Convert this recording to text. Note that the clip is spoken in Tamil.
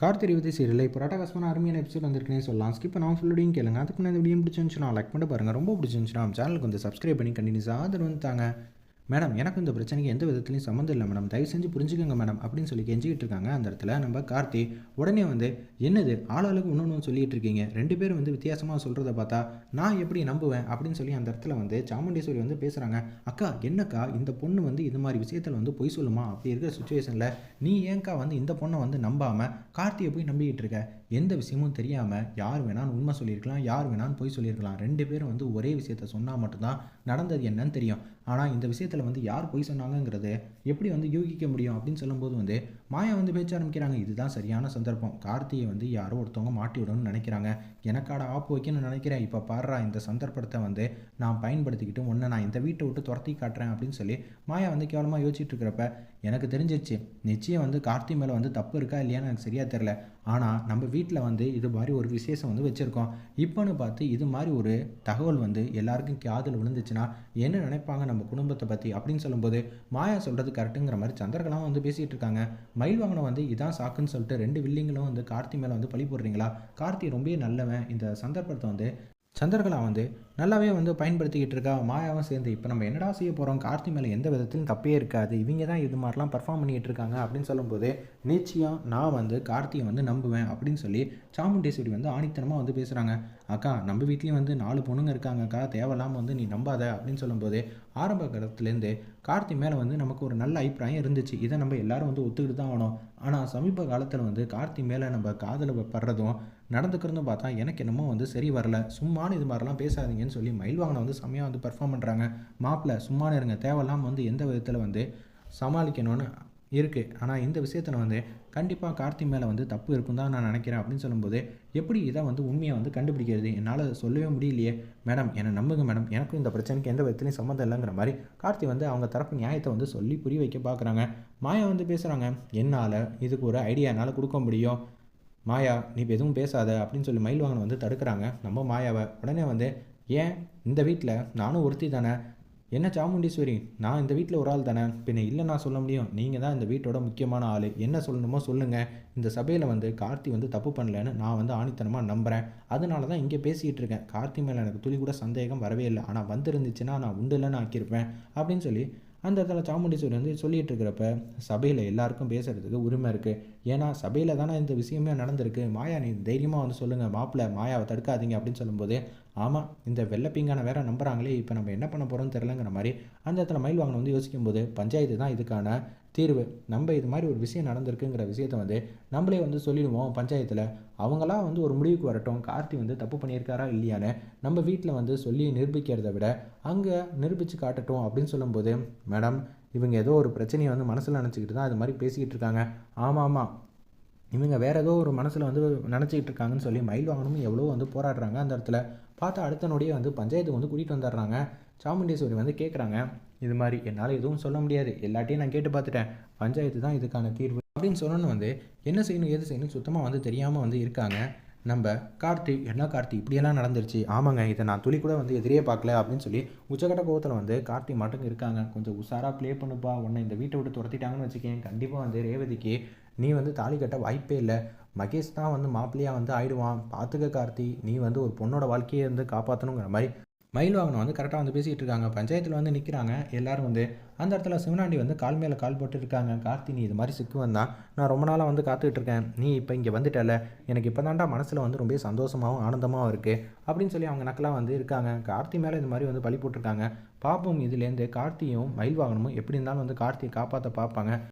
கார்த்திரி இருபத்தி சீரியல் இப்போ ராட்டகாசமான அருமையான எபிசோட் வந்திருக்குனே சொல்லலாம். ஸ்கிப் நான் ஃபுல்லோடையும் கேளுங்க. அதுக்கு நான் இந்த வீடியோ பிடிச்சிருந்துச்சுன்னா லைக் பண்ணி பாருங்கள் ரொம்ப பிடிச்சிருந்துச்சுன்னா நம்ம சேனலுக்கு வந்து சப்ஸ்கிரைப் பண்ணி கண்டினியூஸாக ஆதரவு வந்து தாங்க. மேடம் எனக்கு இந்த பிரச்சனைக்கு எந்த விதத்துலையும் சம்மந்தம் இல்லை மேடம். தயவு செஞ்சு புரிஞ்சுக்கோங்க மேடம் அப்படின்னு சொல்லி கெஞ்சிக்கிட்டு இருக்காங்க. அந்த இடத்துல நம்ம கார்த்தி உடனே வந்து என்னது? ஆளாளுக்கு இன்னொன்று சொல்லிட்டு இருக்கீங்க. ரெண்டு பேரும் வந்து வித்தியாசமாக சொல்கிறத பார்த்தா நான் எப்படி நம்புவேன்? அப்படின்னு சொல்லி அந்த இடத்துல வந்து சாமுண்டீஸ்வரி வந்து பேசுகிறாங்க அக்கா என்னக்கா? இந்த பொண்ணு வந்து இது மாதிரி விஷயத்தில் வந்து பொய் சொல்லுமா? அப்படி இருக்கிற சுச்சுவேஷனில் நீ ஏங்க்கா வந்து இந்த பொண்ணை வந்து நம்பாமல் கார்த்தியை போய் நம்பிக்கிட்டு இருக்க? எந்த விஷயமும் தெரியாமல் யார் வேணாலும் உண்மை சொல்லியிருக்கலாம் யார் வேணாலும் பொய் சொல்லியிருக்கலாம். ரெண்டு பேரும் வந்து ஒரே விஷயத்த சொன்னால் மட்டும்தான் நடந்தது என்னன்னு தெரியும். ஆனால் இந்த விஷயத்தில் வந்து யார் பொய் சொன்னாங்கங்கிறது எப்படி வந்து யூகிக்க முடியும் அப்படின்னு சொல்லும்போது வந்து மாயா வந்து பேச்ச ஆரம்பிக்கிறாங்க. இதுதான் சரியான சந்தர்ப்பம். கார்த்தியை வந்து யாரோ ஒருத்தவங்க மாட்டி விடணும்னு நினைக்கிறாங்க. எனக்காட ஆப்பு வைக்கணும்னு நினைக்கிறேன். இப்போ பாடுறா இந்த சந்தர்ப்பத்தை வந்து நான் பயன்படுத்திக்கிட்டு ஒன்று நான் இந்த வீட்டை விட்டு துரத்தி காட்டுறேன் அப்படின்னு சொல்லி மாயா வந்து கேவலமாக யோசிச்சுட்டு இருக்கிறப்ப எனக்கு தெரிஞ்சிருச்சு. நிச்சயம் வந்து கார்த்தி மேலே வந்து தப்பு இருக்கா இல்லையான்னு எனக்கு சரியாக தெரில ஆனால் நம்ம வீட்டில் வந்து இது மாதிரி ஒரு விசேஷம் வந்து வச்சுருக்கோம். இப்போன்னு பார்த்து இது மாதிரி ஒரு தகவல் வந்து எல்லாருக்கும் காதல் விழுந்துச்சுன்னா என்ன நினைப்பாங்க நம்ம குடும்பத்தை பற்றி அப்படின்னு சொல்லும்போது மாயா சொல்கிறது கரெக்டுங்கிற மாதிரி சந்திரகலாம் வந்து பேசிகிட்டு இருக்காங்க. மயில் வாங்கின வந்து இதான் சாக்குன்னு சொல்லிட்டு ரெண்டு வில்லிங்களும் வந்து கார்த்தி மேலே வந்து பழி போடுறீங்களா? கார்த்தி ரொம்பவே நல்லவன். இந்த சந்தர்ப்பத்தை வந்து சந்திரகலா வந்து நல்லாவே வந்து பயன்படுத்திக்கிட்டு இருக்கா? மாயாவும் சேர்ந்து இப்போ நம்ம என்னடா செய்ய போகிறோம் கார்த்தி மேலே எந்த விதத்திலும் தப்பே இருக்காது. இவங்க தான் இது மாதிரிலாம் பர்ஃபார்ம் பண்ணிகிட்டு இருக்காங்க அப்படின்னு சொல்லும்போது நிச்சயம் நான் வந்து கார்த்தியை வந்து நம்புவேன் அப்படின்னு சொல்லி சாமுண்டேஸ்வரி வந்து ஆணித்தனமாக வந்து பேசுகிறாங்க அக்கா நம்ம வீட்லேயும் வந்து நாலு பொண்ணுங்க இருக்காங்கக்கா. தேவையில்லாமல் வந்து நீ நம்பாத அப்படின்னு சொல்லும்போது ஆரம்ப காலத்துலேருந்து கார்த்தி மேலே வந்து நமக்கு ஒரு நல்ல அபிப்பிராயம் இருந்துச்சு. இதை நம்ம எல்லாரும் வந்து ஒத்துக்கிட்டு தான் ஆகணும். ஆனால் சமீப காலத்தில் வந்து கார்த்தி மேலே நம்ம காதலை படுறதும் நடந்துக்கிறதும் பார்த்தா எனக்கு என்னமோ வந்து சரி வரல. சும்மானு இது மாதிரிலாம் பேசாதீங்கன்னு சொல்லி மயில் வந்து செம்மையாக வந்து பர்ஃபார்ம் பண்ணுறாங்க மாப்பிள்ள சும்மானு இருங்க. தேவையில்லாமல் வந்து எந்த விதத்தில் வந்து சமாளிக்கணும்னு இருக்குது ஆனால் இந்த விஷயத்தில் வந்து கண்டிப்பாக கார்த்தி மேலே வந்து தப்பு இருக்கும் தான் நான் நினைக்கிறேன் அப்படின்னு சொல்லும்போது எப்படி இதை வந்து உண்மையை வந்து கண்டுபிடிக்கிறது? என்னால் சொல்லவே முடியலையே. மேடம் என்னை நம்புங்க மேடம். எனக்கும் இந்த பிரச்சனைக்கு எந்த விதத்துலையும் சம்மந்தம் இல்லைங்கிற மாதிரி கார்த்தி வந்து அவங்க தரப்பு நியாயத்தை வந்து சொல்லி புரிய வைக்க பார்க்குறாங்க. மாயா வந்து பேசுகிறாங்க என்னால் இதுக்கு ஒரு ஐடியா என்னால் கொடுக்க முடியும். மாயா நீ இப்போ எதுவும் பேசாத அப்படின்னு சொல்லி மயில் வாங்கின வந்து தடுக்கிறாங்க. நம்ம மாயாவை உடனே வந்து ஏன்? இந்த வீட்டில் நானும் ஒருத்தி தானே? என்ன சாமுண்டீஸ்வரி? நான் இந்த வீட்டில் ஒரு ஆள் தானே? பின்ன இல்லை நான் சொல்ல முடியும். நீங்கள் தான் இந்த வீட்டோட முக்கியமான ஆள். என்ன சொல்லணுமோ சொல்லுங்கள் இந்த சபையில் வந்து கார்த்தி வந்து தப்பு பண்ணலன்னு நான் வந்து ஆணித்தனமாக நம்புகிறேன் அதனால தான் இங்கே பேசிகிட்டு இருக்கேன். கார்த்தி மேலே எனக்கு துளி கூட சந்தேகம் வரவே இல்லை. ஆனால் வந்திருந்துச்சுன்னா நான் உண்டு இல்லைன்னு ஆக்கியிருப்பேன். அப்படின்னு சொல்லி அந்த இடத்துல சாமுண்டீஸ்வரி வந்து சொல்லிகிட்டு இருக்கிறப்ப சபையில் எல்லாருக்கும் பேசுகிறதுக்கு உரிமை இருக்குது ஏன்னா சபையில் தானே இந்த விஷயமே நடந்திருக்கு. மாயா நீ தைரியமாக வந்து சொல்லுங்கள் மாப்பிள்ளை மாயாவை தடுக்காதீங்க அப்படின்னு சொல்லும்போது ஆமாம் இந்த வெள்ளப்பீங்கான வேற நம்புறாங்களே இப்போ நம்ம என்ன பண்ண போகிறோம்னு தெரிலங்கிற மாதிரி அந்த இடத்துல மயில் வாங்கின வந்து யோசிக்கும்போது பஞ்சாயத்து தான் இதுக்கான தீர்வு. நம்ம இது மாதிரி ஒரு விஷயம் நடந்திருக்குங்கிற விஷயத்த வந்து நம்மளே வந்து சொல்லிடுவோம் பஞ்சாயத்தில். அவங்களாம் வந்து ஒரு முடிவுக்கு வரட்டும். கார்த்தி வந்து தப்பு பண்ணியிருக்காரா இல்லையான்னு நம்ம வீட்டில் வந்து சொல்லி நிரூபிக்கிறத விட அங்கே நிரூபித்து காட்டட்டும் அப்படின்னு சொல்லும்போது மேடம் இவங்க ஏதோ ஒரு பிரச்சனையை வந்து மனசில் நினச்சிக்கிட்டு தான் அது மாதிரி பேசிக்கிட்டு இருக்காங்க. ஆமாம் ஆமாம் இவங்க வேறு ஏதோ ஒரு மனசில் வந்து நினச்சிக்கிட்டு இருக்காங்கன்னு சொல்லி மயில் வாங்கணும்னு எவ்வளோ வந்து போராடுறாங்க. அந்த இடத்துல பார்த்தா அடுத்த நொடியே வந்து பஞ்சாயத்துக்கு வந்து கூட்டிகிட்டு வந்துடுறாங்க. சாமுண்டீஸ்வரி வந்து கேட்குறாங்க இது மாதிரி என்னால் எதுவும் சொல்ல முடியாது. எல்லாட்டையும் நான் கேட்டு பார்த்துட்டேன். பஞ்சாயத்து தான் இதுக்கான தீர்வு. அப்படின்னு சொன்னோன்னு வந்து என்ன செய்யணும் ஏது செய்யணும் சுத்தமாக வந்து தெரியாமல் வந்து இருக்காங்க. நம்ம கார்த்தி என்ன கார்த்தி இப்படியெல்லாம் நடந்துருச்சு. ஆமாங்க இதை நான் துளி கூட வந்து எதிரியே பார்க்கல அப்படின்னு சொல்லி உச்சக்கட்ட கோவத்தில் வந்து கார்த்தி மட்டும் இருக்காங்க. கொஞ்சம் உஷாராக ப்ளே பண்ணுப்பா. உன்னை இந்த வீட்டை விட்டு துரத்திட்டாங்கன்னு வச்சுக்கேன். கண்டிப்பாக வந்து ரேவதிக்கு நீ வந்து தாலி கட்ட வாய்ப்பே இல்லை. மகேஷ் தான் வந்து மாப்பிள்ளையாக வந்து ஆயிடுவான். பார்த்துக்க கார்த்தி நீ வந்து ஒரு பொண்ணோட வாழ்க்கையை வந்து காப்பாற்றணுங்கிற மாதிரி மயில் வாகனம் வந்து கரெக்டாக வந்து பேசிகிட்டு இருக்காங்க. பஞ்சாயத்தில் வந்து நிற்கிறாங்க எல்லோரும் வந்து அந்த இடத்துல சிவனாண்டி வந்து கால் மேலே கால் போட்டு இருக்காங்க கார்த்தி நீ இது மாதிரி சிக்கு வந்தான் நான் ரொம்ப நாளாக வந்து காத்துக்கிட்டு இருக்கேன். நீ இப்போ இங்கே வந்துட்டல எனக்கு இப்போ தாண்டா மனசில் வந்து ரொம்ப சந்தோஷமாகவும் ஆனந்தமாகவும் இருக்குது அப்படின்னு சொல்லி அவங்க நக்கலாக வந்து இருக்காங்க. கார்த்தி மேலே இந்த மாதிரி வந்து பழி போட்டிருக்காங்க. பார்ப்போம் இதுலேருந்து கார்த்தியும் மயில் வாகனமும் எப்படி இருந்தாலும் வந்து கார்த்தியை காப்பாற்ற பார்ப்பாங்க